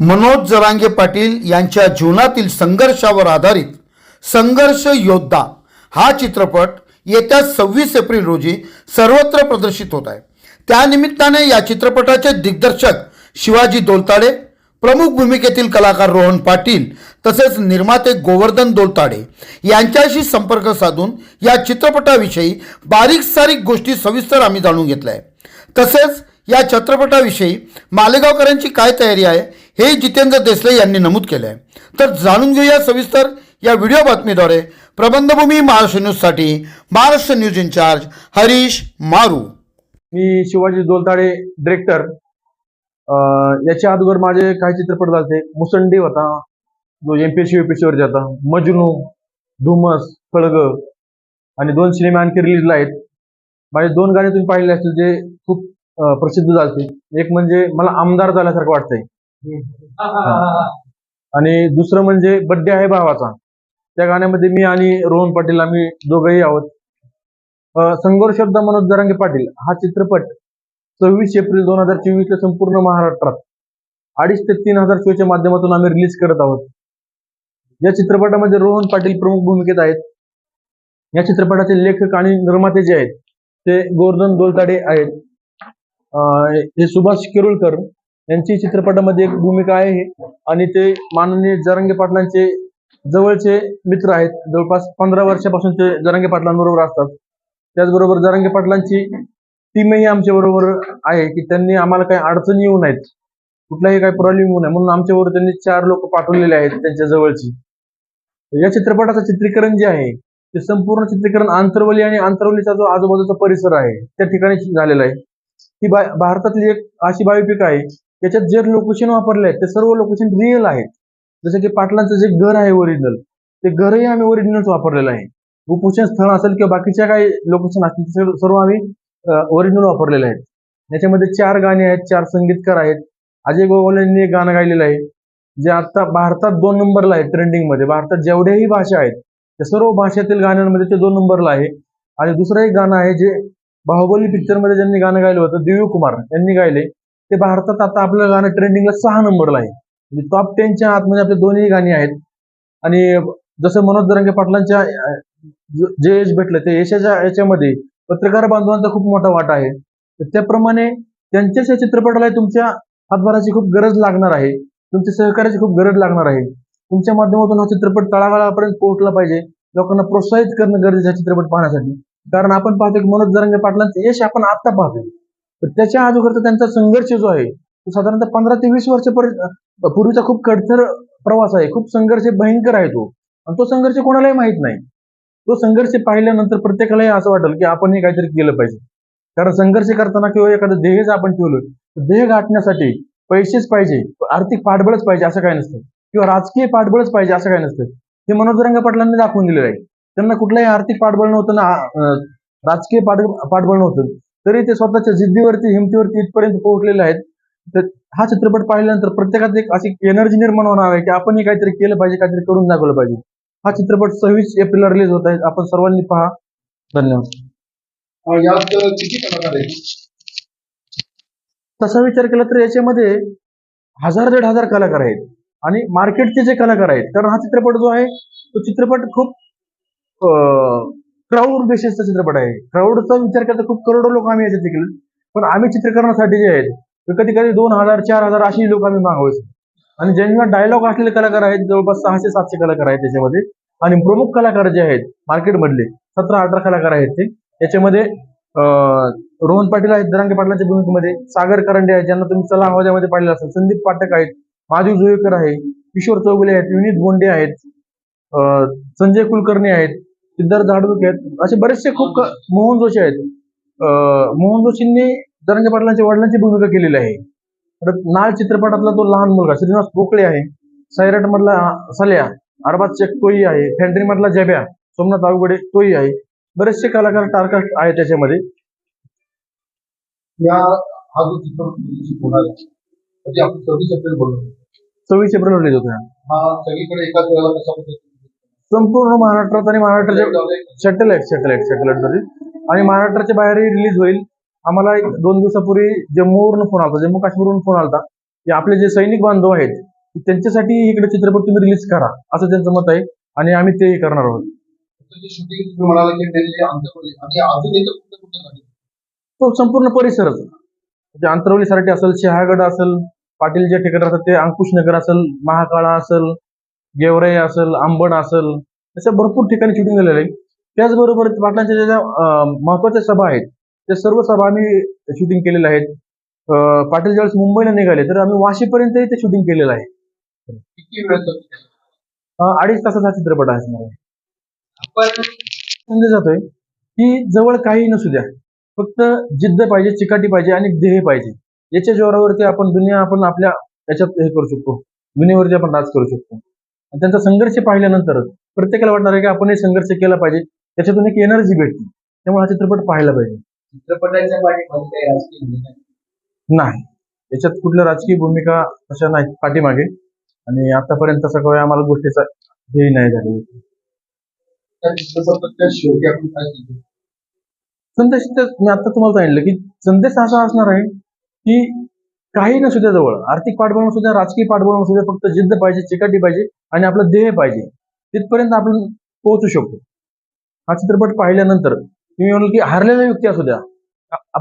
मनोज जरांगे पाटील यांच्या जीवनातील संघर्षावर आधारित संघर्ष योद्धा हा चित्रपट येत्या सव्वीस एप्रिल रोजी सर्वत्र प्रदर्शित होत आहे. त्यानिमित्ताने या चित्रपटाचे दिग्दर्शक शिवाजी दोलताडे प्रमुख भूमिकेतील कलाकार रोहन पाटील तसेच निर्माते गोवर्धन दोलताडे यांच्याशी संपर्क साधून या चित्रपटाविषयी बारीक सारीक गोष्टी सविस्तर आम्ही जाणून घेतल्या आहे तसेच या चित्रपटाविषयी मालेगावकरांची काय तयारी आहे हे जितेंद्र देसले यांनी नमूद केलं आहे तर जाणून घेऊया सविस्तर या व्हिडिओ बातमीद्वारे. प्रबंधभूमी महाराष्ट्र न्यूजसाठी महाराष्ट्र न्यूज इंचार्ज हरीश मारू. मी शिवाजी दोलताडे डिरेक्टर याच्या अगोदर माझे काही चित्रपट झाले. मुसंडी होता. जो एमपीएससी सी वरती होता. मजनू धुमस खळग आणि दोन सिनेमे आणखी रिलीजला आहेत. माझे दोन गाणे तुम्ही पाहिले असतील जे खूप प्रसिद्ध झाले एक म्हणजे मला आमदार झाल्यासारखं वाटतंय. आणि दुसरं म्हणजे बड्डे आहे भावाचा. त्या गाण्यामध्ये मी आणि रोहन पाटील आम्ही दोघंही आहोत. संघर्ष शब्द मनोज जरांगे पाटील हा चित्रपट सव्वीस एप्रिल दोन हजार चोवीस ला संपूर्ण महाराष्ट्रात अडीच ते तीन हजार शोच्या माध्यमातून आम्ही रिलीज करत आहोत. या चित्रपटामध्ये रोहन पाटील प्रमुख भूमिकेत आहेत. या चित्रपटाचे लेखक आणि निर्माते जे आहेत ते गोवर्धन दोलताडे आहेत. हे सुभाष केरुळकर यांची चित्रपटामध्ये एक भूमिका आहे. आणि ते माननीय जरांगे पाटलांचे जवळचे मित्र आहेत. जवळपास पंधरा वर्षापासून ते जरांगे पाटलांबरोबर असतात. त्याचबरोबर जरांगे पाटलांची टीमही आमच्या बरोबर आहे की त्यांनी आम्हाला काही अडचणी येऊ नयेत. कुठलाही काही प्रॉब्लेम येऊ नये. म्हणून आमच्याबरोबर त्यांनी चार लोक पाठवलेले आहेत त्यांच्या जवळची. या चित्रपटाचं चित्रीकरण जे आहे ते संपूर्ण चित्रीकरण आंतरवली आणि आंतरवलीचा जो आजूबाजूचा परिसर आहे त्या ठिकाणी झालेला आहे. ही बा भारतातली एक अशी बायोपिक आहे त्याच्यात जे लोकेशन वापरले आहेत ते सर्व लोकेशन रिअल आहेत. जसं की पाटलांचं जे घर आहे ओरिजिनल ते घरही आम्ही ओरिजिनलच वापरलेलं आहे. उपोषण स्थळ असेल किंवा बाकीच्या काही लोकेशन असतील सर्व- आम्ही ओरिजिनल वापरलेले आहेत. याच्यामध्ये चार गाणी आहेत चार संगीतकार आहेत. अजय गोवाल यांनी एक गाणं गायलेलं आहे जे आता भारतात दोन नंबरला आहे ट्रेंडिंगमध्ये भारतात जेवढ्याही भाषा आहेत त्या सर्व भाषेतील गाण्यांमध्ये ते दोन नंबरला आहे. आणि दुसरं एक गाणं आहे जे बाहुबली पिक्चरमध्ये ज्यांनी गाणं गायलं होतं दिव्य कुमार यांनी गायले ते भारतात आता आपलं गाणं ट्रेंडिंगला सहा नंबरला आहे. म्हणजे टॉप टेनच्या आतमध्ये आपली दोन्ही गाणी आहेत. आणि जसं मनोज दरंगे पाटलांच्या जे यश भेटलं ते यशाच्या याच्यामध्ये पत्रकार बांधवांचा खूप मोठा वाटा आहे. तर त्याप्रमाणे त्यांच्याच या चित्रपटाला तुमच्या हातभाराची खूप गरज लागणार आहे. तुमच्या सहकार्याची खूप गरज लागणार आहे. तुमच्या माध्यमातून हा चित्रपट तळागाळापर्यंत पोहोचला पाहिजे. लोकांना प्रोत्साहित करणं गरजेचं आहे चित्रपट पाहण्यासाठी. कारण आपण पाहतो की मनोज दरंगे पाटलांचं यश आपण आता पाहतो तर त्याच्या अगोदरचा त्यांचा संघर्ष जो आहे तो साधारणतः पंधरा ते वीस वर्ष पूर्वीचा खूप कडतर प्रवास आहे. खूप संघर्ष भयंकर आहे तो. आणि तो संघर्ष कोणालाही माहीत नाही. तो संघर्ष पाहिल्यानंतर प्रत्येकालाही असं वाटेल की आपण हे काहीतरी केलं पाहिजे. कारण संघर्ष करताना किंवा एखादं ध्येय जर आपण ठेवलं तर ध्येय गाठण्यासाठी पैसेच पाहिजे आर्थिक पाठबळच पाहिजे असं काय नसतं. किंवा राजकीय पाठबळच पाहिजे असं काय नसतं. हे मनोज रंग पाटलांनी दाखवून दिलेलं आहे. त्यांना कुठलंही आर्थिक पाठबळ नव्हतं ना राजकीय पाठ पाठबळ नव्हतं. तरी ते स्वतःच्या जिद्दीवरती हिमतीवरती इथपर्यंत पोहोचलेले आहेत. तर हा चित्रपट पाहिल्यानंतर प्रत्येकात एक अशी एनर्जी निर्माण होणार आहे की आपण हे काहीतरी केलं पाहिजे काहीतरी करून दाखवलं पाहिजे. हा चित्रपट सव्वीस एप्रिलला रिलीज होत आहे. आपण सर्वांनी पहा. धन्यवाद. अं, यात किती कलाकार आहेत? तसा विचार केला तर याच्यामध्ये हजार दीड हजार कलाकार आहेत. आणि मार्केटचे जे कलाकार आहेत कारण हा चित्रपट जो आहे तो चित्रपट खूप क्राऊड बेसिसचा चित्रपट आहे. क्राऊडचा विचार करता खूप करोडो लोक आम्ही याच्यात केले पण आम्ही चित्रीकरणासाठी जे आहेत कधी कधी दोन हजार चार हजार अशी लोक आम्ही मागवायचो आणि ज्यांना डायलॉग असलेले कलाकार आहेत जवळपास सहाशे सातशे कलाकार आहेत त्याच्यामध्ये. आणि प्रमुख कलाकार जे आहेत मार्केटमधले सतरा अठरा कलाकार आहेत ते. त्याच्यामध्ये रोहन पाटील आहेत दरांगे पाटलांच्या भूमिकेमध्ये. सागर करंडे आहेत ज्यांना तुम्ही चला आवाजामध्ये पाहिलं असेल. संदीप पाठक आहेत महादेव जुळेकर आहे किशोर चौगुले आहेत विनीत बोंडे आहेत संजय कुलकर्णी आहेत. सिद्धार्थ जाडवके आहेत. असे बरेचसे खूप मोहन जोशी आहेत. मोहन जोशींनी दरांगे पाटलांच्या वडिलांची भूमिका केलेली आहे. परत नाळ चित्रपटातला तो लहान मुलगा श्रीनिवास पोकळे आहे. सैराट मधला सल्या अरबाज शेख तोही आहे. फॅन्ड्री मधला जब्या सोमनाथ अवघडे तोही आहे. बरेचसे कलाकार टारकास्ट आहेत त्याच्यामध्ये. या हा जो चित्रपट प्रदर्शित होणार आहे म्हणजे आपण सव्वीस एप्रिल बोललो. सव्वीस एप्रिल रिलीज होतो हा सगळीकडे एकाच वेळेला कशा पद्धतीने संपूर्ण महाराष्ट्रात आणि महाराष्ट्राच्या सॅटेलाइट सॅटेलाइट सॅटेलाइटमध्ये आणि महाराष्ट्राच्या बाहेरही रिलीज होईल. आम्हाला एक दोन दिवसापूर्वी जम्मूवरून फोन आला जम्मू काश्मीरवरून फोन आला की आपले जे सैनिक बांधव आहेत त्यांच्यासाठी इकडे चित्रपट तुम्ही रिलीज करा असं त्यांचं मत आहे. आणि आम्ही तेही करणार आहोत. तुमचं जे शूटिंग तुम्ही म्हणाला की त्यांनी आमच्याकडे आणि अजून इथं कुठे कुठे झाले? तो संपूर्ण परिसरच. म्हणजे अंतरवलीसाठी असेल शहागड असेल पाटील जे ठिकाण राहतात ते अंकुशनगर असेल महाकाळा असेल गेवराई असेल अंबड असेल अशा भरपूर ठिकाणी शूटिंग झालेलं आहे. त्याचबरोबर पाटलांच्या ज्या महत्त्वाच्या सभा आहेत त्या सर्व सभा आम्ही शूटिंग केलेल्या आहेत. पाटील ज्यावेळेस मुंबईला निघाले तर आम्ही वाशीपर्यंतही ते शूटिंग केलेलं आहे. किती वेळ अडीच तासाचा चित्रपट आहे असणार आहे. समजा जातोय. की जवळ काही नसू द्या. फक्त जिद्द पाहिजे चिकाटी पाहिजे आणि ध्येय पाहिजे. याच्या जोरावरती आपण दुनिया आपण आपल्या याच्यात हे करू शकतो. दुनियावरती आपण राज करू शकतो. त्यांचा संघर्ष पाहिल्यानंतर प्रत्येकाला वाटणार आहे की आपण हे संघर्ष केला पाहिजे. त्याच्यातून एक एनर्जी भेटते. त्यामुळे हा चित्रपट पाहायला पाहिजे. चित्रपटाच्या पाठीमागे काही राजकीय भूमिका. नाही. याच्यात कुठल्या राजकीय भूमिका अशा नाही पाठीमागे. आणि आतापर्यंत तसं काही आम्हाला गोष्टीचा हेही नाही झालेलं. संदेश मी आता तुम्हाला सांगितलं की संदेश असा असणार आहे की काही नसू द्या जवळ. आर्थिक पाठबळ नसू द्या राजकीय पाठबळ नसू द्या फक्त जिद्द पाहिजे चिकाटी पाहिजे आणि आपलं ध्येय पाहिजे. तिथपर्यंत आपण पोहोचू शकतो. हा चित्रपट पाहिल्यानंतर तुम्ही म्हणाल की हारलेल्या व्यक्ती असू द्या.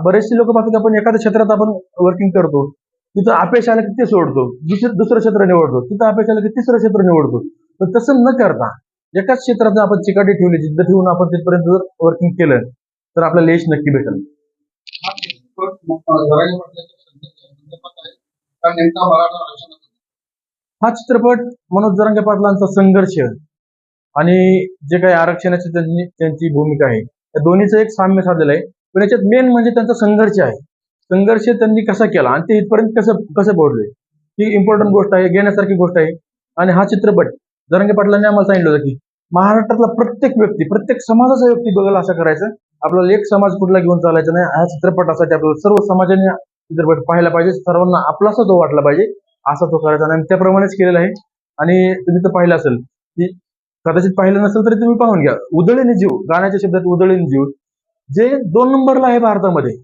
बरेचसे लोक पाहतात आपण एखाद्या क्षेत्रात आपण वर्किंग करतो. तिथं अपयश आलं की ते सोडतो. दुसरं दुसरं क्षेत्र निवडतो. तिथं अपयश आलं की तिसरं क्षेत्र निवडतो. तर तसं न करता एकाच क्षेत्रात जर आपण चिकाटी ठेवली जिद्द ठेवून आपण तिथपर्यंत जर वर्किंग केलं तर आपल्याला यश नक्की भेटेल. हा चित्रपट मनोज जरांगे पाटलांचा संघर्ष आणि जे काही आरक्षणाची त्यांनी त्यांची भूमिका आहे त्या दोन्हीचं एक साम्य साधलेलं आहे. पण याच्यात मेन म्हणजे त्यांचा संघर्ष आहे. संघर्ष त्यांनी कसा केला आणि ते इथपर्यंत कसं कसं पोहोचले? ही इम्पॉर्टंट गोष्ट आहे घेण्यासारखी गोष्ट आहे. आणि हा चित्रपट जरंगे पाटलांनी आम्हाला सांगितलं होतं की महाराष्ट्रातला प्रत्येक व्यक्ती प्रत्येक समाजाचा व्यक्ती बघायला असं करायचं. आपल्याला एक समाज कुठला घेऊन चालायचा नाही. हा चित्रपटासाठी आपल्याला सर्व समाजाने चित्रपट पाहायला पाहिजे. सर्वांना आपलासा तो वाटला पाहिजे. असा तो करायचा आणि त्याप्रमाणेच केलेला आहे. आणि तुम्ही तर पाहिलं असेल की कदाचित पाहिलं नसेल तरी तुम्ही पाहून घ्या. उदळीने जीव. गाण्याच्या शब्दात उदळीने जीव. जे दोन नंबरला आहे भारतामध्ये.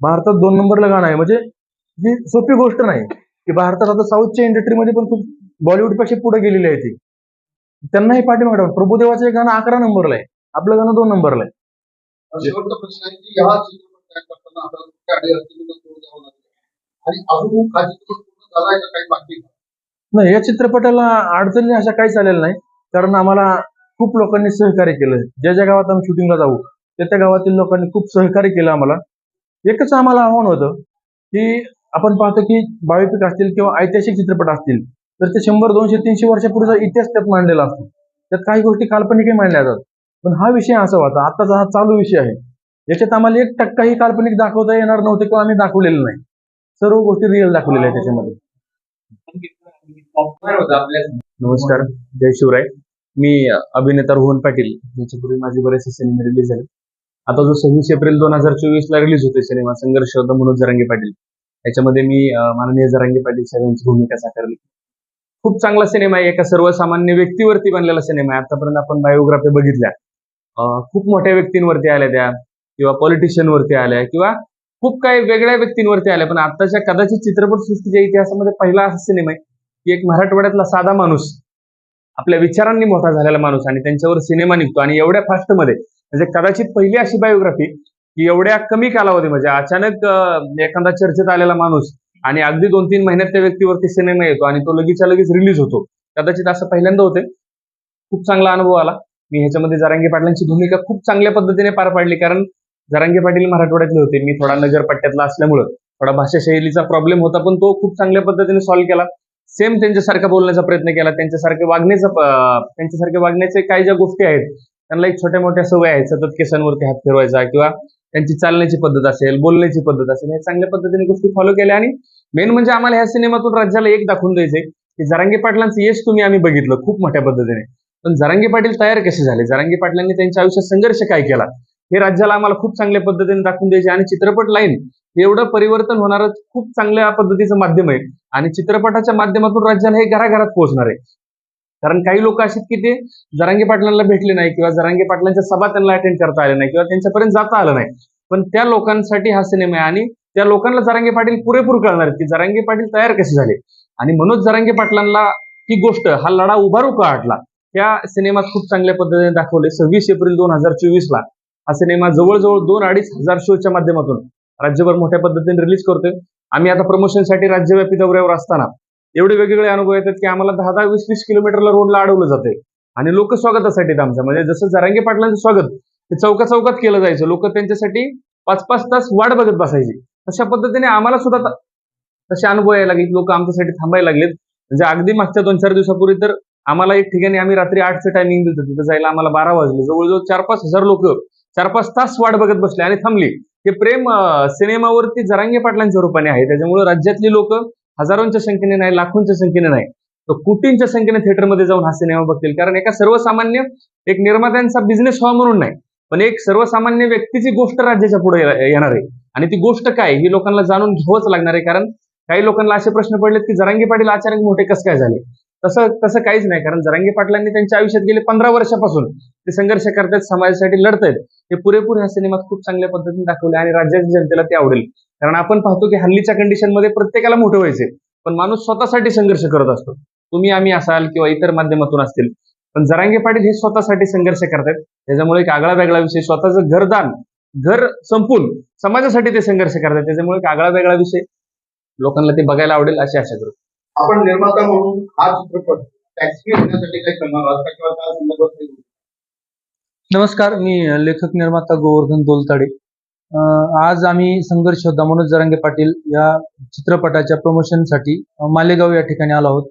भारतात दोन नंबरला गाणं आहे. म्हणजे ही सोपी गोष्ट नाही. की भारतात आता साऊथच्या इंडस्ट्रीमध्ये पण खूप बॉलिवूडपेक्षा पुढे गेलेली आहे ती. त्यांनाही पाठीमागे प्रभुदेवाचं एक गाणं अकरा नंबरला आहे. आपलं गाणं दोन नंबरला आहे. करताना आपल्याला कुठल्या द्यावं लागलं. आणि अजून हा चित्रपट पूर्ण का काही बाकी आहे नाही या चित्रपटाला अडचणी अशा काहीच आलेल्या नाही कारण आम्हाला खूप लोकांनी सहकार्य केलं. ज्या ज्या गावात आम्ही शूटिंगला जाऊ त्या त्या गावातील लोकांनी खूप सहकार्य केलं आम्हाला. एकच आम्हाला आव्हान होतं की आपण पाहतो की बायोपिक असतील किंवा ऐतिहासिक चित्रपट असतील तर ते शंभर दोनशे तीनशे वर्षापूर्वीचा इतिहास त्यात मांडलेला असतो. त्यात काही गोष्टी काल्पनिकही मांडल्या जातात. पण हा विषय असा होता आत्ताचा हा चालू विषय आहे. याच्यात आम्हाला एक टक्काही काल्पनिक दाखवता येणार नव्हते किंवा आम्ही दाखवलेलं नाही. सर्व गोष्टी रिअल दाखवलेल्या आहेत त्याच्यामध्ये नमस्कार जय शिवराय. मी अभिनेता रोहन पाटील. याच्यापूर्वी माझे बरेचसे सिनेमे रिलीज झाले. आता जो सव्वीस एप्रिल दोन हजार चोवीस ला रिलीज होते सिनेमा संघर्ष होता मनोज जरांगे पाटील. याच्यामध्ये मी माननीय जरांगे पाटील साहेबांची भूमिका साकारली. खूप चांगला सिनेमा आहे. एका सर्वसामान्य व्यक्तीवरती बनलेला सिनेमा आहे. आतापर्यंत आपण बायोग्राफी बघितल्या. खूप मोठ्या व्यक्तींवरती आल्या त्या. किंवा पॉलिटिशियनवरती वरती आल्या किंवा खूप काही वेगळ्या व्यक्तींवरती आल्या. पण आताच्या कदाचित चित्रपटसृष्टीच्या इतिहासामध्ये पहिला असा सिनेमा आहे की एक मराठवाड्यातला साधा माणूस आपल्या विचारांनी मोठा झालेला माणूस आणि त्यांच्यावर सिनेमा निघतो. आणि एवढ्या फास्टमध्ये म्हणजे कदाचित पहिली अशी बायोग्राफी की एवढ्या कमी कालावधीमध्ये म्हणजे अचानक एखादा चर्चेत आलेला माणूस आणि अगदी दोन तीन महिन्यात त्या व्यक्तीवरती सिनेमा येतो आणि तो लगेचच्या लगेच रिलीज होतो. कदाचित असं पहिल्यांदा होते. खूप चांगला अनुभव आला. मी ह्याच्यामध्ये जारंगी पाटलांची भूमिका खूप चांगल्या पद्धतीने पार पाडली. कारण जरांगे पाटील मराठवाड्यातले होते. मी थोडा नगर पट्ट्यातला असल्यामुळं थोडा भाषा शैलीचा प्रॉब्लेम होता पण तो खूप चांगल्या पद्धतीने सॉल्व्ह केला. सेम त्यांच्यासारखा बोलण्याचा प्रयत्न केला. त्यांच्यासारखे वागण्याचा त्यांच्यासारखे वागण्याचे काही ज्या गोष्टी आहेत त्यांना एक छोट्या मोठ्या सवय आहेत. सतत केसांवरती हात फिरवायचा किंवा त्यांची चालण्याची पद्धत असेल बोलण्याची पद्धत असेल ह्या चांगल्या पद्धतीने गोष्टी फॉलो केल्या. आणि मेन म्हणजे आम्हाला ह्या सिनेमातून राज्याला एक दाखवून द्यायचंय की जरांगे पाटलांचं यश तुम्ही आम्ही बघितलं खूप मोठ्या पद्धतीने. पण जरांगे पाटील तयार कसे झाले? जरांगे पाटलांनी त्यांच्या आयुष्यात संघर्ष काय केला? हे राज्याला आम्हाला खूप चांगल्या पद्धतीने दाखवून द्यायचे. आणि चित्रपट लाईन एवढं परिवर्तन होणारं खूप चांगल्या पद्धतीचं माध्यम आहे. आणि चित्रपटाच्या माध्यमातून राज्याला हे घराघरात पोहोचणार आहे. कारण काही लोक असे की ते जरांगे पाटलांना भेटले नाही किंवा जरांगे पाटलांच्या सभा त्यांना अटेंड करता आले नाही किंवा त्यांच्यापर्यंत जाता आलं नाही. पण त्या लोकांसाठी हा सिनेमा आहे आणि त्या लोकांना जरांगे पाटील पुरेपूर कळणार आहेत की जरांगे पाटील तयार कसे झाले. आणि मनोज जरांगे पाटलांना ही गोष्ट हा लढा उभारू का आटला त्या सिनेमात खूप चांगल्या पद्धतीने दाखवले. सव्वीस एप्रिल दोन हजार चोवीस ला हा सिनेमा जवळजवळ दोन अडीच हजार शोच्या माध्यमातून राज्यभर मोठ्या पद्धतीने रिलीज करतोय. आम्ही आता प्रमोशनसाठी राज्यव्यापी दौऱ्यावर असताना एवढे वेगवेगळे अनुभव येतात की आम्हाला दहा दहा वीस वीस किलोमीटरला रोडला अडवलं जाते आणि लोक स्वागतासाठी आमच्या. म्हणजे जसं जरांगे पाटलांचं स्वागत ते चौका चौकात केलं जायचं. लोक त्यांच्यासाठी पाच पाच तास वाट बघत बसायची. तशा पद्धतीने आम्हाला सुद्धा तसे अनुभव यायला लागले. लोक आमच्यासाठी थांबायला लागलेत. म्हणजे अगदी मागच्या दोन चार दिवसापूर्वी तर आम्हाला एक ठिकाणी आम्ही रात्री आठचं टायमिंग दिलं तिथं जायला आम्हाला बारा वाजले. जवळजवळ चार पाच हजार लोक चार पाच तास वाट बघत बसले आणि थांबली. हे प्रेम सिनेमावरती जरांगे पाटलांच्या रूपाने आहे. त्याच्यामुळे राज्यातली लोक हजारोंच्या संख्येने नाही लाखोंच्या संख्येने नाही. तर कोटींच्या संख्येने थिएटरमध्ये जाऊन हा सिनेमा बघतील. कारण एका सर्वसामान्य एक निर्मात्यांचा बिझनेस व्हा म्हणून नाही. पण एक सर्वसामान्य व्यक्तीची गोष्ट राज्याच्या पुढे येणार आहे. आणि ती गोष्ट काय ही लोकांना जाणून घ्यावंच लागणार आहे. कारण काही लोकांना असे प्रश्न पडलेत की जरांगे पाटील अचानक मोठे कसं काय झाले? तसं तसं काहीच नाही. कारण जरांगे पाटलांनी त्यांच्या आयुष्यात गेले पंधरा वर्षापासून. ते संघर्ष करतायत समाजासाठी लढतायत. ते पुरेपूर ह्या सिनेमात खूप चांगल्या पद्धतीने दाखवले आणि राज्याच्या जनतेला ते आवडेल. कारण आपण पाहतो की हल्लीच्या कंडिशनमध्ये प्रत्येकाला मोठं व्हायचे पण माणूस स्वतःसाठी संघर्ष करत असतो. तुम्ही आम्ही असाल किंवा इतर माध्यमातून असतील पण जरांगे पाटील हे स्वतःसाठी संघर्ष करतात त्याच्यामुळे एक आगळा वेगळा विषय स्वतःचं घरदान घर संपून समाजासाठी ते संघर्ष करतात त्याच्यामुळे एक आगळा वेगळा विषय लोकांना ते बघायला आवडेल अशी आशा करतो. आपण निर्माता म्हणून हा चित्रपट टॅक्सी घेण्यासाठी काही करणार किंवा त्या संदर्भात काही नमस्कार मी लेखक निर्माता गोवर्धन दोलताडे. आज आम्ही संघर्ष योद्धा मनोज जरांगे पाटील या चित्रपटाच्या प्रमोशनसाठी मालेगाव या ठिकाणी आलो आहोत.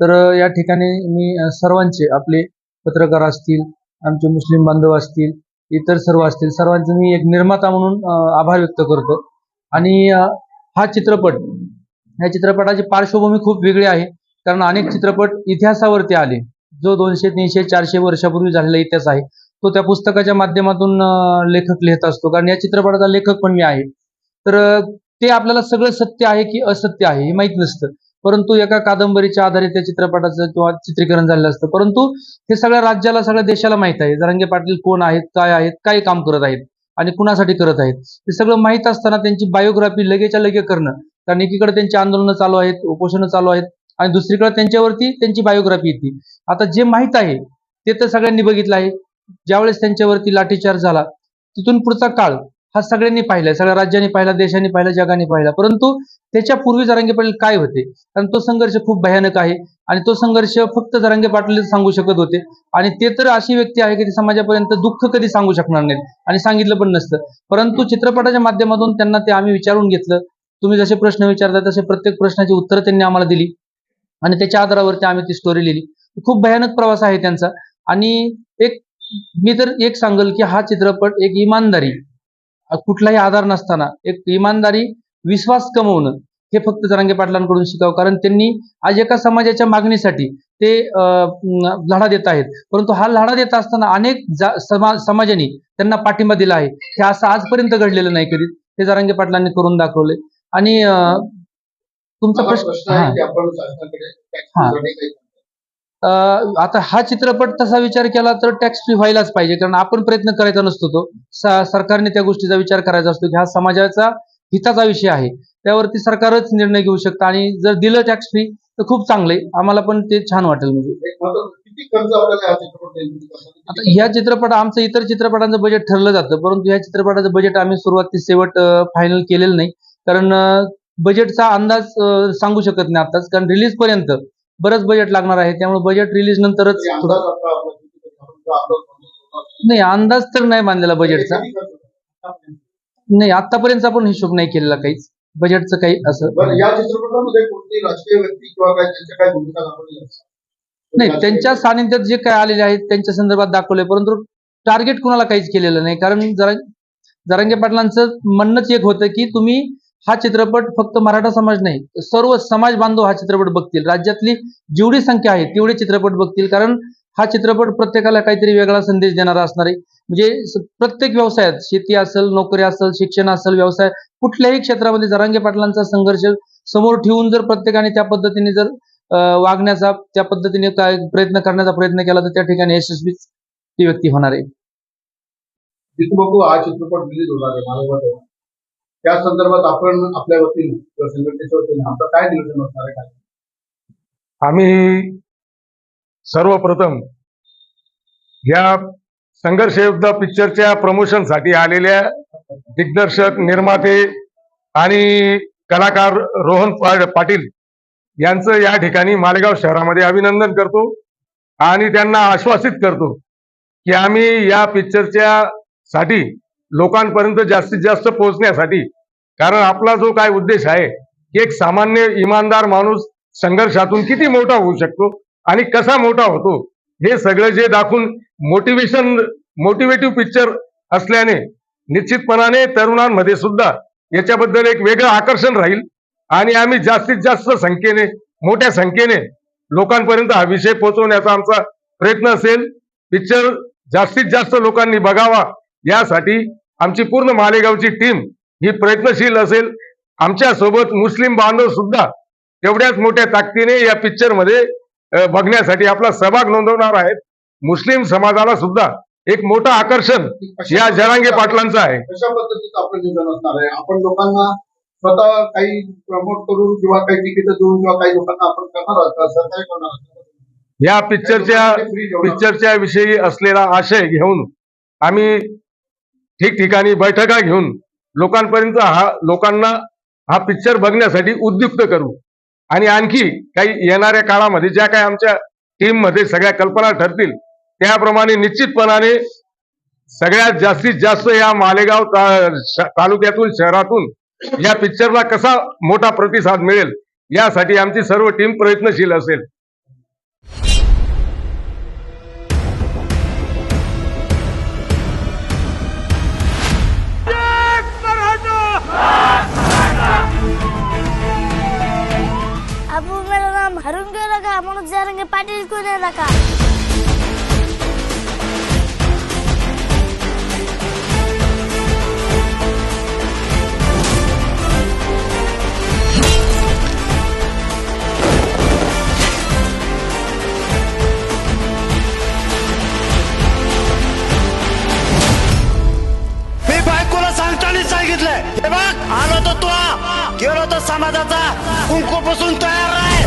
तर या ठिकाणी मी सर्वांचे आपले पत्रकार असतील आमचे मुस्लिम बांधव असतील इतर सर्व असतील सर्वांचे मी एक निर्माता म्हणून आभार व्यक्त करतो. आणि हा चित्रपट या चित्रपटाची पार्श्वभूमी खूप वेगळी आहे कारण अनेक चित्रपट इतिहासावरती आले. जो दोनशे तीनशे चारशे वर्षापूर्वी झालेला इतिहास आहे तो त्या पुस्तकाच्या माध्यमातून लेखक लिहित असतो. कारण या चित्रपटाचा लेखक पण मी आहे. तर ते आपल्याला सगळं सत्य आहे की असत्य आहे हे माहीत नसतं. परंतु एका कादंबरीच्या आधारे त्या चित्रपटाचं किंवा चित्रीकरण झालेलं असतं. परंतु हे सगळ्या राज्याला सगळ्या देशाला माहीत आहे. जरांगे पाटील कोण आहेत काय आहेत काय काम करत आहेत आणि कुणासाठी करत आहेत? हे सगळं माहीत असताना त्यांची बायोग्राफी लगेच्या लगे करणं. कारण एकीकडे त्यांची आंदोलनं चालू आहेत उपोषणं चालू आहेत आणि दुसरीकडे त्यांच्यावरती त्यांची बायोग्राफी येते. आता जे माहीत आहे ते तर सगळ्यांनी बघितलं आहे. ज्यावेळेस त्यांच्यावरती लाठीचार्ज झाला तिथून पुढचा काळ हा सगळ्यांनी पाहिला सगळ्या राज्यांनी पाहिला देशांनी पाहिला जगाने पाहिला. परंतु त्याच्या पूर्वी जरांगे पाटील काय होते? कारण तो संघर्ष खूप भयानक आहे आणि तो संघर्ष फक्त जरांगे पाटील सांगू शकत होते. आणि ते तर अशी व्यक्ती आहे की ती समाजापर्यंत दुःख कधी सांगू शकणार नाहीत आणि सांगितलं पण नसतं. परंतु चित्रपटाच्या माध्यमातून त्यांना ते आम्ही विचारून घेतलं. तुम्ही जसे प्रश्न विचारता तसे प्रत्येक प्रश्नाची उत्तरं त्यांनी आम्हाला दिली. आणि त्याच्या आधारावरती आम्ही ती स्टोरी लिहिली. खूप भयानक प्रवास आहे त्यांचा. आणि मी तर एक सांगेल की हा चित्रपट एक इमानदारी कुठलाही आधार नसताना एक इमानदारी विश्वास कमवणं हे फक्त जरांगे पाटलांकडून शिकावं. कारण त्यांनी आज एका समाजाच्या मागणीसाठी ते लढा देत आहेत. परंतु हा लढा देत असताना अनेक जा- समा समाजाने त्यांना पाठिंबा दिला आहे. हे असं आजपर्यंत घडलेलं नाही कधी. हे जरांगे पाटलांनी करून दाखवले आणि तुमचा प्रश्न आता हा चित्रपट तसा विचार केला तर टॅक्स फ्री व्हायलाच पाहिजे कारण आपण प्रयत्न करायचा नसतो तो. सरकारने त्या गोष्टीचा विचार करायचा असतो की हा समाजाचा हिताचा विषय आहे. त्यावरती सरकारच निर्णय घेऊ शकतं आणि जर दिलं टॅक्स फ्री तर खूप चांगलं आम्हाला पण ते छान वाटेल म्हणजे. आता ह्या चित्रपट आमचं इतर चित्रपटांचं बजेट ठरलं जातं परंतु ह्या चित्रपटाचं बजेट आम्ही सुरुवात ते शेवट फायनल केलेलं नाही. कारण बजेटचा अंदाज सांगू शकत नाही आताच कारण रिलीज पर्यंत बरंच बजेट लागणार आहे. त्यामुळे बजेट रिलीज नंतरच तरी थोडं- अंदाज आपला आपला किती तरी आपण जो अंदाज बांधतो, नाही अंदाज तर नाही बांधलेला बजेटचा? नाही आतापर्यंत आपण हिशोब नाही केलेला काहीच. बजेटचं काही असं या चित्रपटामध्ये कोणती राजकीय व्यक्ती किंवा काय त्यांच्या काय भूमिका दाखवली नाही त्यांच्या सानिध्यात जे काय आलेले आहेत त्यांच्या संदर्भात दाखवले परंतु टार्गेट कुणाला काहीच केलेलं नाही. कारण जरा जरांगे पाटलांचं म्हणणंच एक होतं की तुम्ही हा चित्रपट फक्त मराठा समाज नाही सर्व समाज बांधव हा चित्रपट बघतील. राज्यातली जेवढी संख्या आहे तेवढे चित्रपट बघतील. कारण हा चित्रपट प्रत्येकाला काहीतरी वेगळा संदेश देणारा असणार आहे. म्हणजे प्रत्येक व्यवसायात शेती असेल नोकरी असेल शिक्षण असेल व्यवसाय कुठल्याही क्षेत्रामध्ये जरांगे पाटलांचा संघर्ष समोर ठेवून जर प्रत्येकाने त्या पद्धतीने जर वागण्याचा त्या पद्धतीने काय प्रयत्न करण्याचा प्रयत्न केला तर त्या ठिकाणी यशस्वी ती व्यक्ती होणार आहे. हा चित्रपट रिलीज होणार आहे त्या संदर्भात आपण आपल्या वतीने किंवा संघटनेच्या वतीने आपलं काय नियोजन असणार आहे? काय आम्ही सर्वप्रथम या संघर्ष युद्ध पिक्चरच्या प्रमोशनसाठी आलेल्या दिग्दर्शक निर्माते आणि कलाकार रोहन पाटील यांचं या ठिकाणी मालेगाव शहरामध्ये अभिनंदन करतो आणि त्यांना आश्वासित करतो की आम्ही या पिक्चरच्या साठी लोकांपर्यंत जास्तीत जास्त पोहोचण्यासाठी. कारण आपला जो काय उद्देश आहे की एक सामान्य इमानदार माणूस संघर्षातून किती मोठा होऊ शकतो आणि कसा मोठा होतो हे सगळं जे दाखवून मोटिवेशन मोटिवेटिव्ह पिक्चर असल्याने निश्चितपणाने तरुणांमध्ये सुद्धा याच्याबद्दल एक वेगळं आकर्षण राहील. आणि आम्ही जास्तीत जास्त संख्येने मोठ्या संख्येने लोकांपर्यंत हा विषय पोहोचवण्याचा आमचा प्रयत्न असेल. पिक्चर जास्तीत जास्त लोकांनी बघावा यासाठी आमची पूर्ण मालेगावची टीम ही प्रयत्नशील असेल. आमच्यासोबत मुस्लिम बांधव सुद्धा तेवढ्याच मोठ्या ताकदीने या पिक्चरमध्ये बघण्यासाठी आपला सहभाग नोंदवणार आहेत. मुस्लिम समाजाला सुद्धा एक मोठं आकर्षण या जरांगे पाटलांचं आहे. कशा पद्धतीचं आपलं नियोजन असणार आहे? आपण लोकांना स्वतः काही प्रमोट करून किंवा काही तिकीट देऊन किंवा काही लोकांना आपण करणार करणार? या पिक्चरच्या पिक्चरच्या विषयी असलेला आशय घेऊन आम्ही ठिकठिकाणी बैठका घेऊन लोकांपर्यंत हा लोकांना हा पिक्चर बघण्यासाठी उद्युक्त करू. आणि आणखी काही येणाऱ्या काळामध्ये ज्या काही आमच्या टीममध्ये सगळ्या कल्पना ठरतील त्याप्रमाणे निश्चितपणाने सगळ्यात जास्तीत जास्त या मालेगाव तालुक्यातून शहरातून या पिक्चरला कसा मोठा प्रतिसाद मिळेल यासाठी आमची सर्व टीम प्रयत्नशील असेल. हरून गेला का म्हणून जरंगे पाटील कोण का मी सांगितलंय हे बघ आलो तर तो गेलो तर समाजाचा कुंकू पासून तयार राह